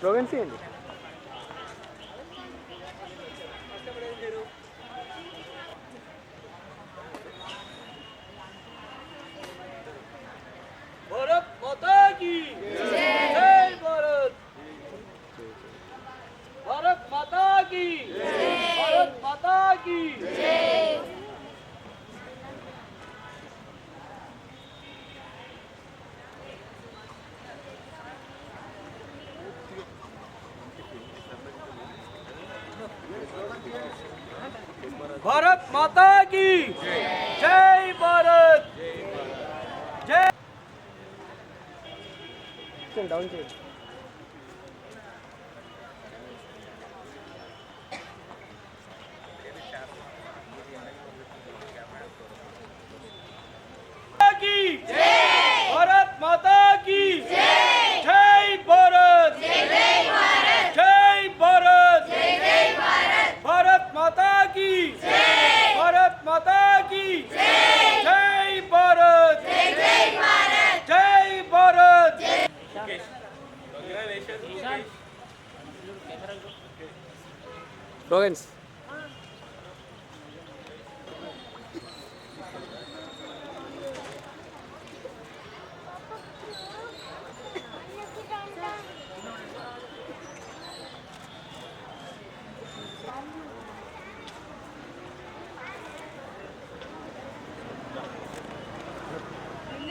¿Lo entiendes? Bharat माता की। जय भारत। जय down Florence.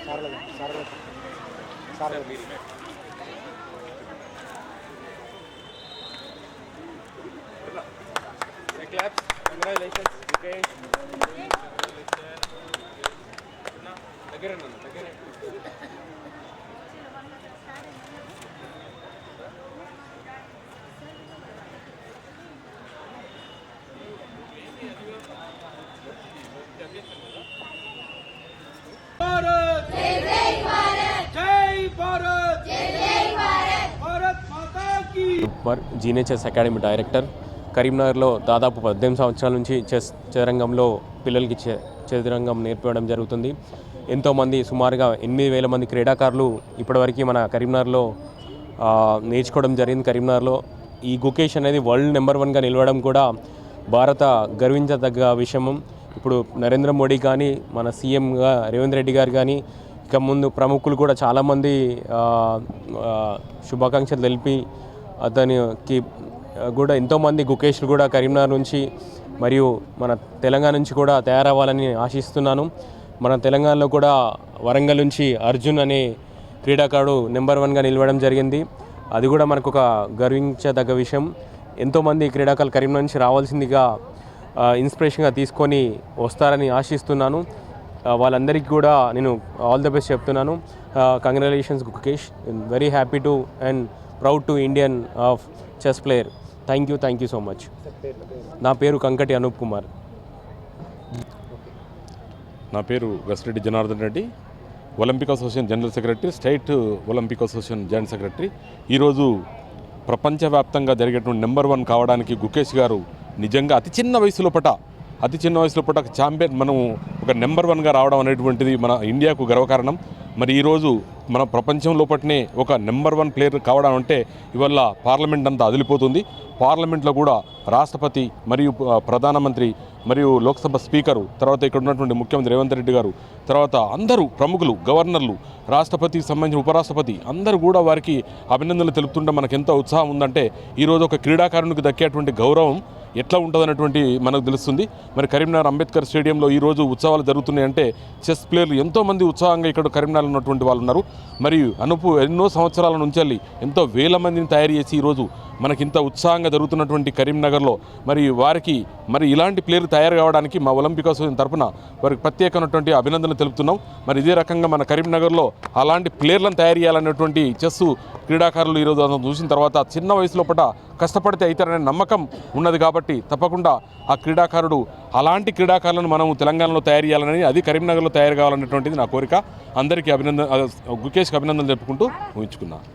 Sarla, Sarla, Sarla, slogans Bharat जय भारत भारत माता की అక్బర్ జీనే చెస్ అకాడమీ డైరెక్టర్ కరీంనగర్లో దాదాపు పద్దెనిమిది సంవత్సరాల నుంచి చెస్ చదరంగంలో పిల్లలకి చె చదరంగం నేర్పడం జరుగుతుంది. ఎంతోమంది సుమారుగా ఎనిమిది వేల మంది క్రీడాకారులు ఇప్పటివరకు మన కరీంనగర్లో నేర్చుకోవడం జరిగింది. కరీంనగర్లో ఈ గుకేష్ అనేది వరల్డ్ నెంబర్ వన్గా నిలవడం కూడా భారత గర్వించదగ్గ విషయం. ఇప్పుడు నరేంద్ర మోడీ కానీ మన సీఎంగా రేవంత్ రెడ్డి గారు కానీ ఇక ముందు ప్రముఖులు కూడా చాలామంది శుభాకాంక్షలు తెలిపి అతనికి కూడా ఎంతోమంది గుకేష్లు కూడా కరీంనగర్ నుంచి మరియు మన తెలంగాణ నుంచి కూడా తయారవ్వాలని ఆశిస్తున్నాను. మన తెలంగాణలో కూడా వరంగల్ నుంచి అర్జున్ అనే క్రీడాకారుడు నెంబర్ వన్గా నిలవడం జరిగింది. అది కూడా మనకు ఒక గర్వించదగ్గ విషయం. ఎంతోమంది క్రీడాకారులు కరీంనగర్ నుంచి రావాల్సిందిగా ఇన్స్పిరేషన్గా తీసుకొని వస్తారని ఆశిస్తున్నాను. వాళ్ళందరికీ కూడా నేను ఆల్ ద బెస్ట్ చెప్తున్నాను. Congratulations Gukesh. Very happy to and proud to Indian of chess player thank you thank you so much నా పేరు కంకటి అనూప్ కుమార్. నా పేరు Vesreddy Janardhan Reddy Olympic association general secretary state Olympic association joint secretary. ఈరోజు ప్రపంచవ్యాప్తంగా జరిగేటువంటి number one కావడానికి గుకేష్ గారు నిజంగా అతి చిన్న వయసులో పట అతి చిన్న వయసులో పట ఛాంపియన్ మనం ఒక నెంబర్ వన్గా రావడం అనేటువంటిది మన ఇండియాకు గర్వకారణం. మరి ఈరోజు మన ప్రపంచం లోపటినే ఒక నెంబర్ వన్ ప్లేయర్ కావడం అంటే ఇవల్ల పార్లమెంట్ అంతా అదిలిపోతుంది. పార్లమెంట్లో కూడా రాష్ట్రపతి మరియు ప్రధానమంత్రి మరియు లోక్సభ స్పీకరు తర్వాత ఇక్కడ ఉన్నటువంటి ముఖ్యమంత్రి రేవంత్ రెడ్డి గారు తర్వాత అందరూ ప్రముఖులు గవర్నర్లు రాష్ట్రపతికి సంబంధించిన ఉపరాష్ట్రపతి అందరూ కూడా వారికి అభినందనలు తెలుపుతుంటే మనకు ఎంతో ఉత్సాహం ఉందంటే ఈరోజు ఒక క్రీడాకారునికి దక్కేటువంటి గౌరవం ఎట్లా ఉంటుందనేటువంటి మనకు తెలుస్తుంది. మరి కరీంనగర్ అంబేద్కర్ స్టేడియంలో ఈరోజు ఉత్సవాలు జరుగుతున్నాయంటే చెస్ ప్లేయర్లు ఎంతోమంది ఉత్సాహంగా ఇక్కడ కరీంనగర్ ఉన్నటువంటి వాళ్ళు ఉన్నారు మరియు అనుపు ఎన్నో సంవత్సరాల నుంచి ఎంతో వేల మందిని తయారు చేసి ఈరోజు మనకి ఇంత ఉత్సాహంగా జరుగుతున్నటువంటి కరీంనగర్లో మరి వారికి మరి ఇలాంటి ప్లేయర్ తయారు కావడానికి మా ఒలింపిక్ అసోసియేషన్ తరపున వారికి ప్రత్యేకమైనటువంటి అభినందనలు తెలుపుతున్నాం. మరి ఇదే రకంగా మన కరీంనగర్లో అలాంటి ప్లేయర్లను తయారు చేయాలనేటువంటి చెస్ క్రీడాకారులు ఈరోజు చూసిన తర్వాత చిన్న వయసులో పట కష్టపడితే అవుతారనే నమ్మకం ఉన్నది కాబట్టి తప్పకుండా ఆ క్రీడాకారుడు అలాంటి క్రీడాకారులను మనం తెలంగాణలో తయారు చేయాలని అది కరీంనగర్లో తయారు కావాలనేటువంటిది నా కోరిక. అందరికీ అభినందన గుకేష్కి అభినందనలు చెప్పుకుంటూ ఊహించుకున్నాను